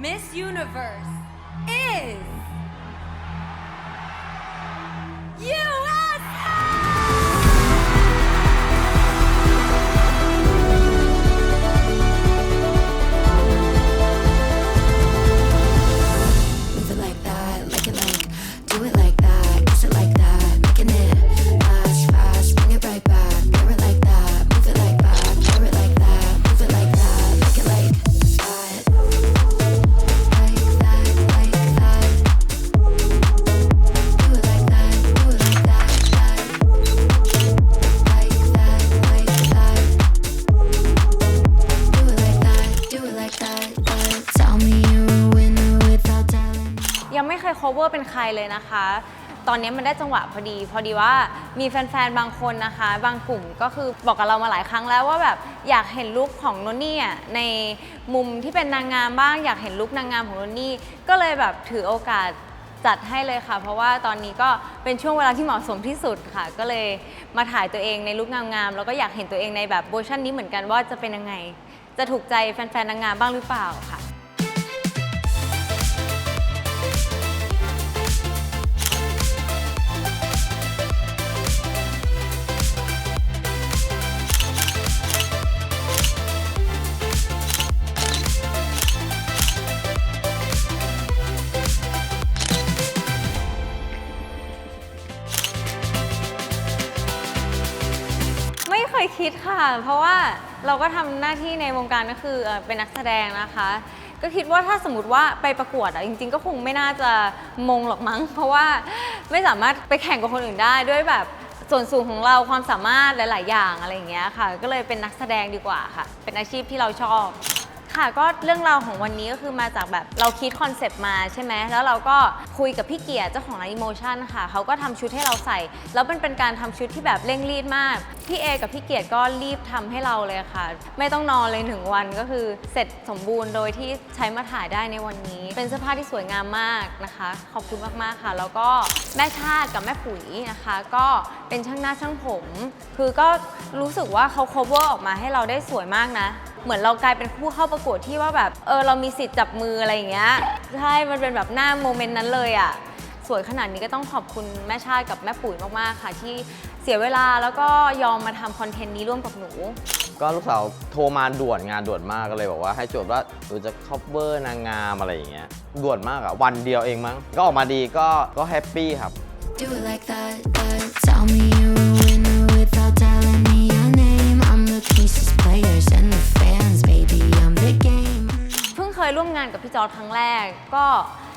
Miss Universe is USA! Cover เป็นใครเลยนะคะ ตอนนี้มันได้จังหวะพอดี พอดีว่ามีแฟนๆ บางคนนะคะ บางกลุ่มก็คือบอกกับเรามาหลายครั้งแล้วว่าแบบอยากเห็นลุคของโนนนี่อะในมุมที่เป็นนางงามบ้าง อยากเห็นลุคนางงามของโนนนี่ก็เลยแบบถือโอกาสจัดให้เลยค่ะ เพราะว่าตอนนี้ก็เป็นช่วงเวลาที่เหมาะสมที่สุดค่ะ ก็เลยมาถ่ายตัวเองในลุคงามๆแล้วก็อยากเห็นตัวเองในแบบเวอร์ชันนี้เหมือนกันว่าจะเป็นยังไง จะถูกใจแฟนๆนางงามบ้างหรือเปล่าค่ะ คิดค่ะ เพราะว่าเราก็ทำหน้าที่ในวงการก็คือเอ่อเป็นนักแสดงนะคะ ก็คิดว่าถ้าสมมติว่าไปประกวดอะจริง ๆ ก็คงไม่น่าจะมงหรอกมั้ง เพราะว่าไม่สามารถไปแข่งกับคนอื่นได้ด้วยแบบส่วนสูงของเราความสามารถหลาย ๆ อย่างอะไรอย่างเงี้ยค่ะ ก็เลยเป็นนักแสดงดีกว่าค่ะ เป็นอาชีพที่เราชอบ ค่ะก็เรื่องราวของวันนี้ก็คือมาจากแบบเราคิดคอนเซปต์มาใช่ไหมแล้วเราก็คุยกับพี่เกียรติเจ้าของร้านอีโมชั่นค่ะเขาก็ทำชุดให้เราใส่ แล้วมันเป็นการทำชุดที่แบบเร่งรีดมาก พี่เอกับพี่เกียรติก็รีบทำให้เราเลยค่ะ ไม่ต้องนอนเลยหนึ่งวันก็คือเสร็จสมบูรณ์โดยที่ใช้มาถ่ายได้ในวันนี้ เป็นเสื้อผ้าที่สวยงามมากนะคะ ขอบคุณมากๆค่ะ แล้วก็แม่ชาติกับแม่ปุ๋ยนะคะ ก็เป็นช่างหน้าช่างผม คือก็รู้สึกว่าเขา cover ออกมาให้เราได้สวยมากนะ เหมือนเรากลายเป็นผู้เข้าประกวดที่ว่าแบบเออเรามีสิทธิ์จับมืออะไรอย่างเงี้ยใช่มันเป็นแบบหน้าโมเมนต์นั้นเลยอะ่ะสวยขนาดนี้ก็ต้องขอบคุณแม่ชาติกับแม่ปุ๋ยมากๆค่ะ ที่เสียเวลาแล้วก็ยอมมาทำคอนเทนต์นี้ร่วมกับหนู ก็ลูกสาวโทรมาด่วนงานด่วนมากก็เลยบอกว่าให้โจทย์ว่าหนูจะคอปเวอร์นางงามอะไรอย่างเงี้ยด่วนมากอะวันเดียวเองมั้งก็ออกมาดีก็ก็แฮปปี้ครับ Do it like that, that. Tell me ยร่วมงานกับพี่จอร์ดครั้งแรก ก็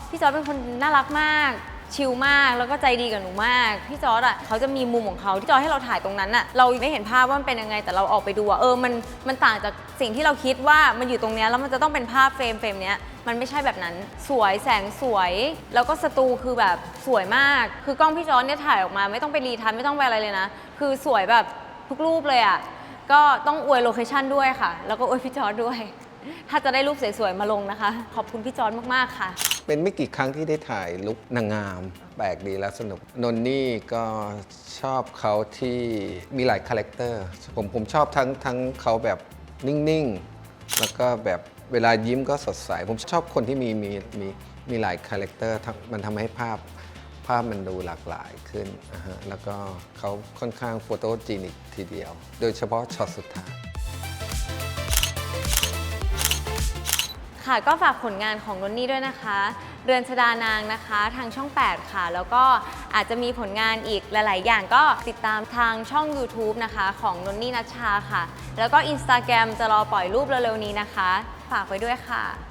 พี่จอร์ดเป็นคนน่ารักมาก ชิลมากแล้วก็ใจดีกับหนูมาก พี่จอร์ดอะเขาจะมีมุมของเขาที่จอร์ดให้เราถ่ายตรงนั้นอะเราไม่เห็นภาพว่ามันเป็นยังไงแต่เราออกไปดูอะเออมันมันต่างจากสิ่งที่เราคิดว่ามันอยู่ตรงเนี้ยแล้วมันจะต้องเป็นภาพเฟรมเฟรมเนี้ยมันไม่ใช่แบบนั้นสวยแสงสวย แล้วก็สตูคือแบบสวยมาก คือกล้องพี่จอร์ดเนี่ยถ่ายออกมาไม่ต้องไปรีทันไม่ต้องไปอะไรเลยนะ คือสวยแบบทุกรูปเลยอะก็ต้องอวยโลเคชั่นด้วยค่ะ แล้วก็อวยพี่จอร์ดด้วย ถ้าจะได้รูปสวยๆ มาลงนะคะ ขอบคุณพี่จอร์ดมากๆค่ะ เป็นไม่กี่ครั้งที่ได้ถ่ายลุกนางงาม แปลกดีและสนุก นนนี่ก็ชอบเขาที่มีหลายคาแรคเตอร์ ผมผมชอบทั้งทั้งเขาแบบนิ่งๆ แล้วก็แบบเวลายิ้มก็สดใส ผมชอบคนที่มีมีมีมีหลายคาแรคเตอร์ทั้งมันทำให้ภาพภาพมันดูหลากหลายขึ้นนะฮะแล้วก็เขาค่อนข้างโฟโตจีนิกทีเดียว โดยเฉพาะช็อตสุดท้าย ค่ะ ก็ฝากผลงานของนนนี่ด้วยนะคะ เรือนชดานางนะคะ ทางช่อง 8 ค่ะ แล้วก็อาจจะมีผลงานอีกหลาย ๆ อย่างก็ติดตามทางช่อง YouTube นะคะ ของนนนี่นัชชาค่ะ แล้วก็ Instagram จะรอปล่อยรูปเร็ว ๆ นี้นะคะ ฝากไว้ด้วยค่ะ